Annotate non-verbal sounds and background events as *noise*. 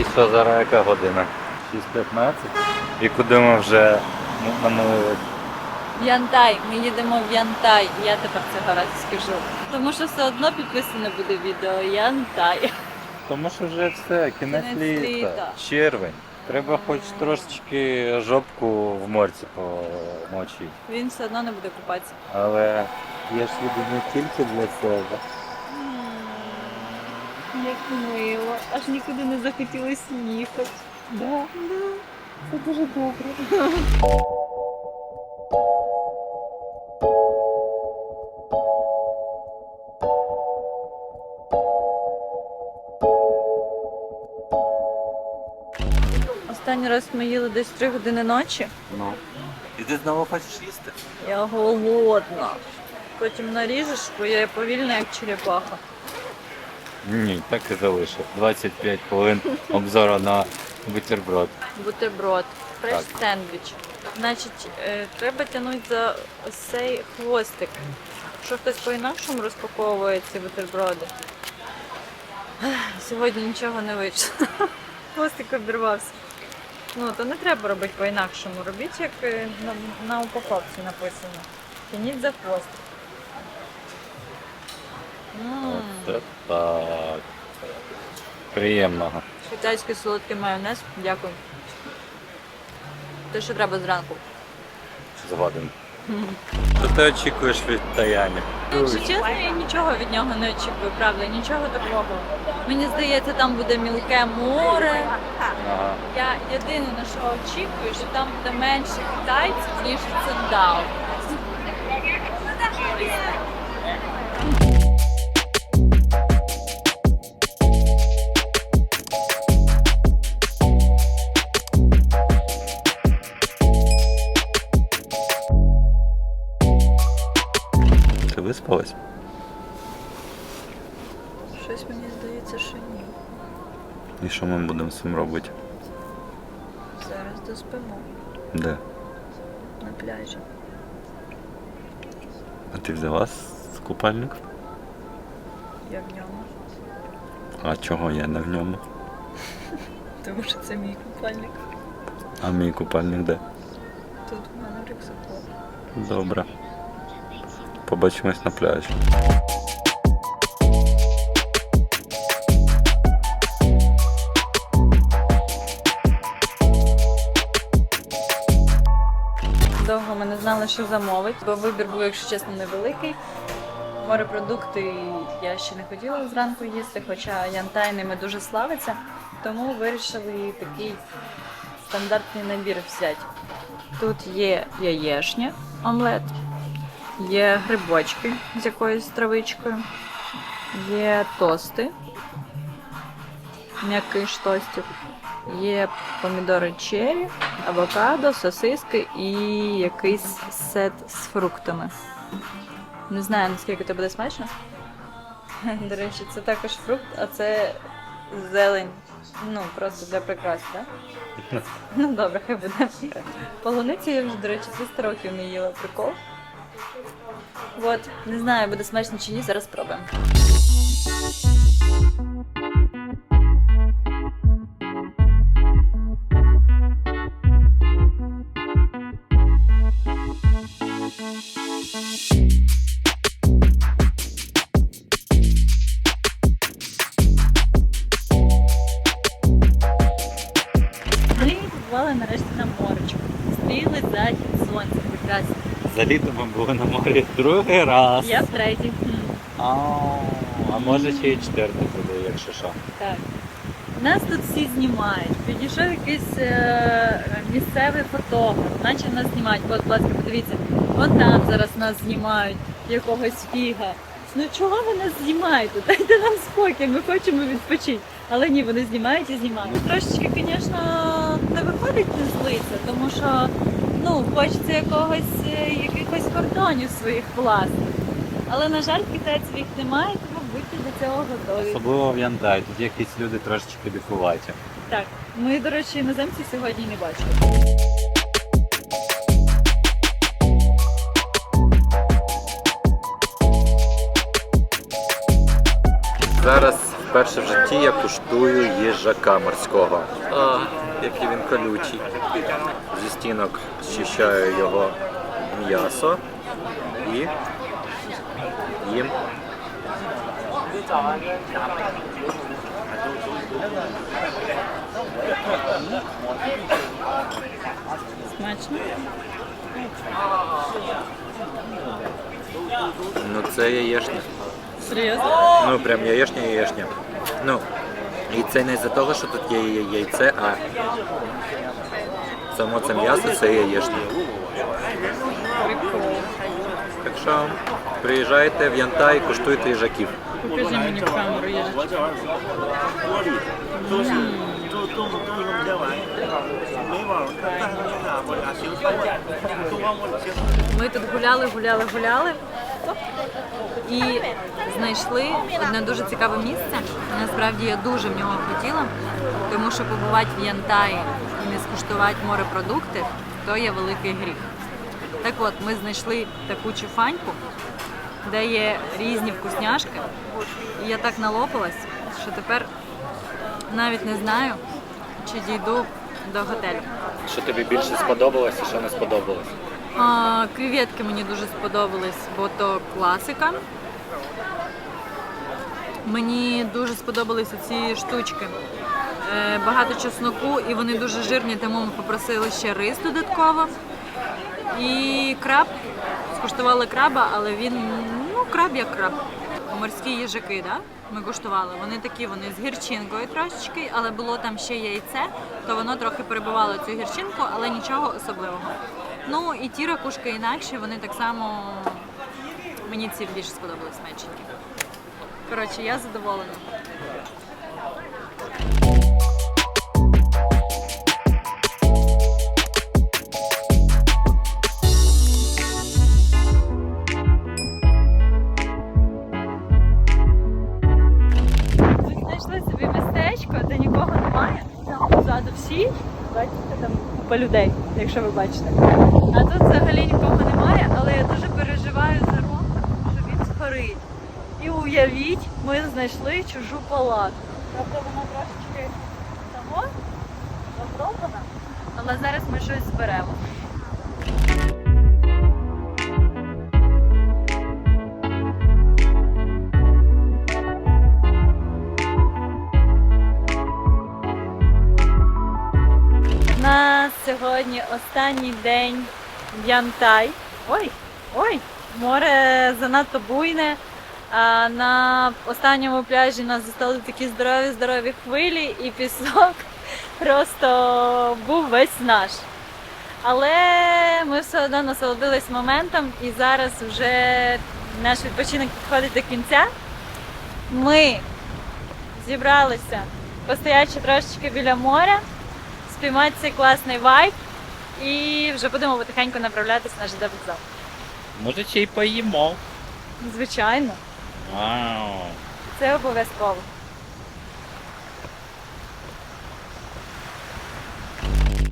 І що зараз яка година? 6.15. І куди ми вже намалили? В Янтай. Ми їдемо в Янтай. Я тепер цього разу скажу. Тому що все одно підписане буде відео Янтай. Тому що вже все, кінець Кінець літа, літа. червень. Треба хоч трошечки жопку в морці помочити. Він все одно не буде купатися. Але я ж їду не тільки для себе. Як мило, аж нікуди не захотілося їхати. Да? Це дуже добре. *laughs* Останній раз ми їли десь 3 години ночі. Ну. І ти знову хочеш їсти? Я голодна. Потім наріжеш, бо я повільна, як черепаха. Ні, так і залишив. 25 хвилин обзору на бутерброд. Бутерброд, фреш Так. сендвіч. Значить, е, треба тягнути за ось цей хвостик. Що хтось по-інакшому розпаковує ці бутерброди. Ех, Сьогодні нічого не вийшло. *laughs* Хвостик обірвався. Ну, то не треба робити по-інакшому. Робіть, як е, на, на упаковці написано. Тяніть за хвостик. М, Оце так. Приємного. Китайський солодкий майонез. Дякую. Те, що треба зранку. Згоден. *laughs* Що ти очікуєш від Таяні? Якщо чесно, я нічого від нього не очікую, правда, нічого такого. Мені здається, там буде мілке море. Ага. Я єдине на що очікую, що там буде менше китайців, ніж цендал. Ти виспалась? Щось мені здається, що ні. І що ми будемо з цим робити? Зараз доспимо Де? на пляжі. А ти взяла купальник? Я в ньому. А чого я не в ньому? *laughs* Тому що це мій купальник. А мій купальник де? Тут в мене в рюкзаку. Добре. Побачимось на пляжі. Не знали, що замовити, бо вибір був, якщо чесно, невеликий. Морепродукти я ще не хотіла зранку їсти, хоча янтай ними дуже славиться, тому вирішили такий стандартний набір взяти. Тут є яєшня, омлет, є грибочки з якоюсь травичкою, є тости, м'який ж тостів, є помідори черрі, авокадо, сосиски і якийсь сет з фруктами. Не знаю, наскільки це буде смачно. До речі, це також фрукт, а це зелень. Ну, просто для прикрас, так? *laughs* Ну добре, хай буде. Полуницю я вже, до речі, 300 років не їла. Прикол. От, не знаю, буде смачно чи ні, зараз спробуємо. Моречку. Стріли захід сонця прекрасно. За літо ми були на морі другий раз. Я в третій. А може ще й четвертий буде, якщо що. Так. Нас тут всі знімають. Підійшов якийсь е, місцевий фотограф, наче нас знімають. От, будь ласка, подивіться, вон там зараз нас знімають, якогось фіга. Ну чого ви нас знімаєте? Дайте нам спокій, ми хочемо відпочити. Але ні, вони знімають і знімають. Ну, трошечки, звісно, не виходить не злиться, тому що ну, хочеться якогось е, якихось кордонів своїх власних. Але, на жаль, китайців їх немає, тому будьте до цього готові. Особливо в Янтай, тут якісь люди трошечки дикуваті. Так, ми, до речі, іноземці сьогодні не бачили. Зараз вперше в житті я куштую їжака морського. А, який він колючий. Зі стінок зчищаю його м'ясо і їм. Смачно. Ну це яєшня. Серйозно? Ну прям яєшня яєшня. Ну, і це не за того, що тут є яйце, а само це м'ясо це яєчне. Так що приїжджайте в Янтай, куштуйте їжаків. Покажи мені камеру їжачок. Ми тут гуляли, гуляли, гуляли і знайшли одне дуже цікаве місце. Насправді я дуже в нього хотіла, тому що побувати в Янтаї і не скуштувати морепродукти то є великий гріх. Так от, ми знайшли таку чуфаньку, де є різні вкусняшки. І я так налопалась, що тепер навіть не знаю, чи дійду до готелю. Що тобі більше сподобалось і що не сподобалось? А, креветки мені дуже сподобались, бо то класика. Мені дуже сподобались ці штучки. Е, багато чесноку і вони дуже жирні, тому ми попросили ще рис додатково. І краб. Скуштували краба, але він ну, краб як краб. Морські їжаки, да? Ми куштували. Вони такі, вони з гірчинкою трошечки, але було там ще яйце, то воно трохи перебивало цю гірчинку, але нічого особливого. Ну і ті ракушки інакші, вони так само мені ці більше сподобались меншенькі. Коротше, я задоволена. Знайшли собі містечко, де нікого немає. Там позаду всі. Бачите, там купа людей, якщо ви бачите. А тут взагалі нікого немає, але я дуже переживаю за Рома, що він згорить. І уявіть, ми знайшли чужу палатку. Правда, вона трошечки того заброблена, але зараз ми щось зберемо. Нас сьогодні останній день Янтай. Ой, ой, море занадто буйне. А на останньому пляжі нас застали такі здорові здорові хвилі, і пісок *laughs* просто був весь наш. Але ми все одно насолодились моментом, і зараз вже наш відпочинок підходить до кінця. Ми зібралися постоячи трошечки біля моря спіймати цей класний вайб і вже будемо потихеньку направлятися на ЖД вокзал. Може ще й поїмо. Звичайно, Вау! це обов'язково.